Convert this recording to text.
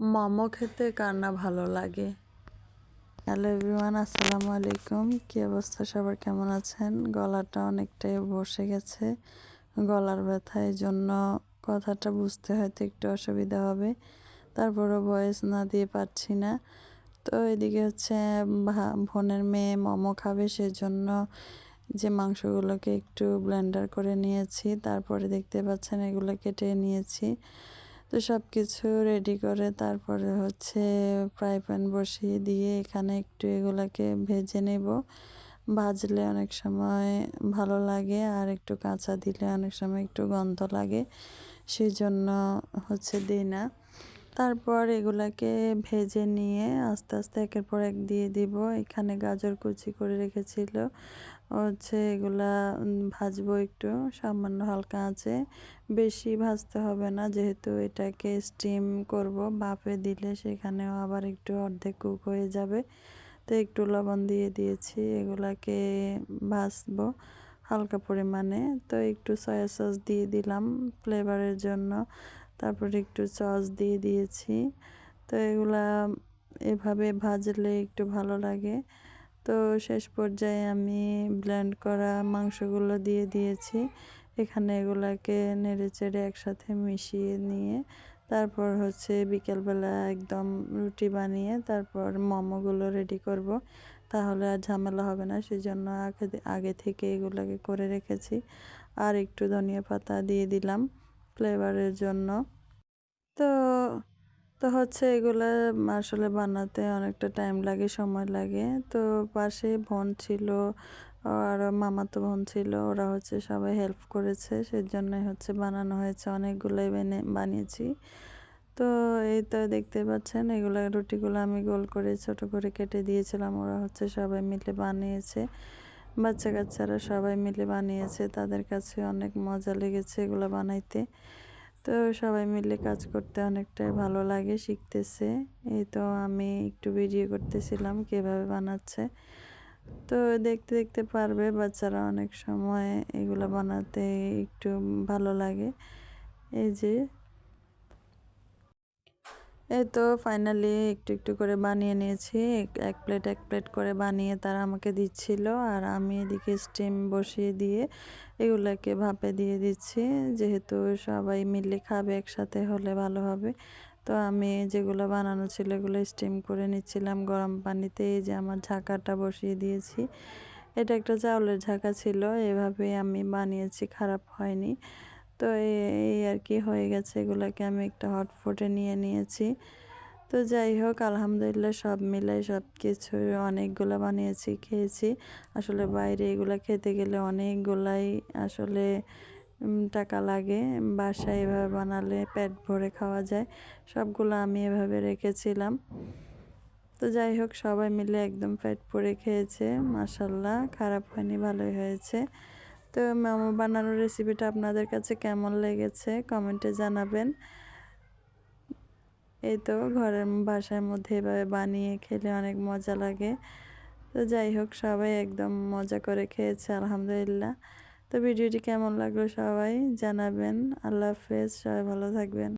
মোমো খেতে কার না ভালো লাগে? হ্যালো এভরিওয়ান, আসসালামু আলাইকুম। কী অবস্থা? সবার কেমন আছেন? গলাটা অনেকটাই বসে গেছে। গলার ব্যথা এই জন্য কথাটা বুঝতে হয়তো একটু অসুবিধা হবে। তারপরও বয়স না দিয়ে পারছি না। তো এদিকে হচ্ছে বোনের মেয়ে মোমো খাবে, সেজন্য যে মাংসগুলোকে একটু ব্লেন্ডার করে নিয়েছি। তারপরে দেখতে পাচ্ছেন এগুলো কেটে নিয়েছি। তো সব কিছু রেডি করে তারপরে হচ্ছে ফ্রাই প্যান বসিয়ে দিয়ে এখানে একটু এগুলোকে ভেজে নেব। ভাজলে অনেক সময় ভালো লাগে আর একটু কাঁচা দিলে অনেক সময় একটু গন্ধ লাগে। সেই জন্য হচ্ছে দিই না। তারপর এগুলাকে ভেজে নিয়ে আস্তে আস্তে একের পর এক দিয়ে দিব। এখানে গাজর কুচি করে রেখেছিল। হচ্ছে এগুলা ভাজবো একটু, সামান্য হালকা আছে বেশি ভাজতে হবে না, যেহেতু এটাকে স্টিম করব। বাপে দিলে সেখানেও আবার একটু অর্ধেক কুক হয়ে যাবে। তো একটু লবণ দিয়ে দিয়েছি, এগুলাকে ভাজবো হালকা পরিমাণে। তো একটু সয়া সস দিয়ে দিলাম ফ্লেভারের জন্য। তারপরে একটু সস দিয়ে দিয়েছি। তো এগুলা এভাবে ভাজলে একটু ভালো লাগে। তো শেষ পর্যায়ে আমি ব্লেন্ড করা মাংসগুলো দিয়ে দিয়েছি। এখানে এগুলাকে নেড়ে চেড়ে একসাথে মিশিয়ে নিয়ে তারপর হচ্ছে বিকেলবেলা একদম রুটি বানিয়ে তারপর মোমোগুলো রেডি করব। তাহলে আর ঝামেলা হবে না সেই জন্য আগে থেকে এগুলোকে করে রেখেছি। আর একটু ধনিয়া পাতা দিয়ে দিলাম। ফ্লেভারের জন্য। তো তো হচ্ছে এগুলো আসলে বানাতে অনেকটা টাইম লাগে, সময় লাগে। তো পাশে বোন ছিল, আর মামাতো বোন ছিল, ওরা হচ্ছে সবাই হেল্প করেছে, সেজন্যই হচ্ছে বানানো হয়েছে অনেকগুলোই বেনে, বানিয়েছি। তো এই তো দেখতে পাচ্ছেন, এগুলো রুটিগুলো আমি গোল করে ছোট করে কেটে দিয়েছিলাম, ওরা হচ্ছে সবাই মিলে বানিয়েছে। বাচ্চা কাচ্চারা সবাই মিলে বানিয়েছে, তাদের কাছে অনেক মজা লেগেছে এগুলো বানাইতে। তো সবাই মিলে কাজ করতে অনেকটাই ভালো লাগে, শিখতেছে। এই তো আমি একটু ভিডিও করতেছিলাম কীভাবে বানাচ্ছে। তো দেখতে দেখতে পারবে বাচ্চারা অনেক সময় এগুলো বানাতে একটু ভালো লাগে। এই যে এই তো ফাইনালি একটু একটু করে বানিয়ে নিয়েছি। এক প্লেট এক প্লেট করে বানিয়ে তারা আমাকে দিচ্ছিল আর আমি এদিকে স্টিম বসিয়ে দিয়ে এগুলোকে ভাপে দিয়ে দিচ্ছি। যেহেতু সবাই মিলে খাবে, একসাথে হলে ভালো হবে। তো আমি যেগুলো বানানো ছিল এগুলো স্টিম করে নিচ্ছিলাম গরম পানিতে। এই যে আমার ঝাঁকাটা বসিয়ে দিয়েছি। এটা একটা চাউলের ঝাঁকা ছিল। এভাবে আমি বানিয়েছি, খারাপ হয়নি। তো এই আর কি হয়ে গেছে। এগুলোকে আমি একটা হটফটে নিয়ে নিয়েছি। তো যাই হোক, আলহামদুলিল্লাহ সব মিলাই সব কিছু অনেকগুলো বানিয়েছি, খেয়েছি। আসলে বাইরে এগুলো খেতে গেলে অনেকগুলাই আসলে টাকা লাগে। বাসায় এভাবে বানালে পেট ভরে খাওয়া যায়। সবগুলো আমি এভাবে রেখেছিলাম। তো যাই হোক, সবাই মিলে একদম পেট ভরে খেয়েছে। মাসাল্লাহ খারাপ হয়নি, ভালোই হয়েছে। তো মোমো বানানোর রেসিপিটা আপনাদের কাছে কেমন লেগেছে কমেন্টে জানাবেন। এই তো ঘরের বাসার মধ্যে এভাবে বানিয়ে খেলে অনেক মজা লাগে। তো যাই হোক, সবাই একদম মজা করে খেয়েছে, আলহামদুলিল্লাহ। তো ভিডিওটি কেমন লাগল সবাই জানাবেন। আল্লাহ হাফেজ, সবাই ভালো থাকবেন।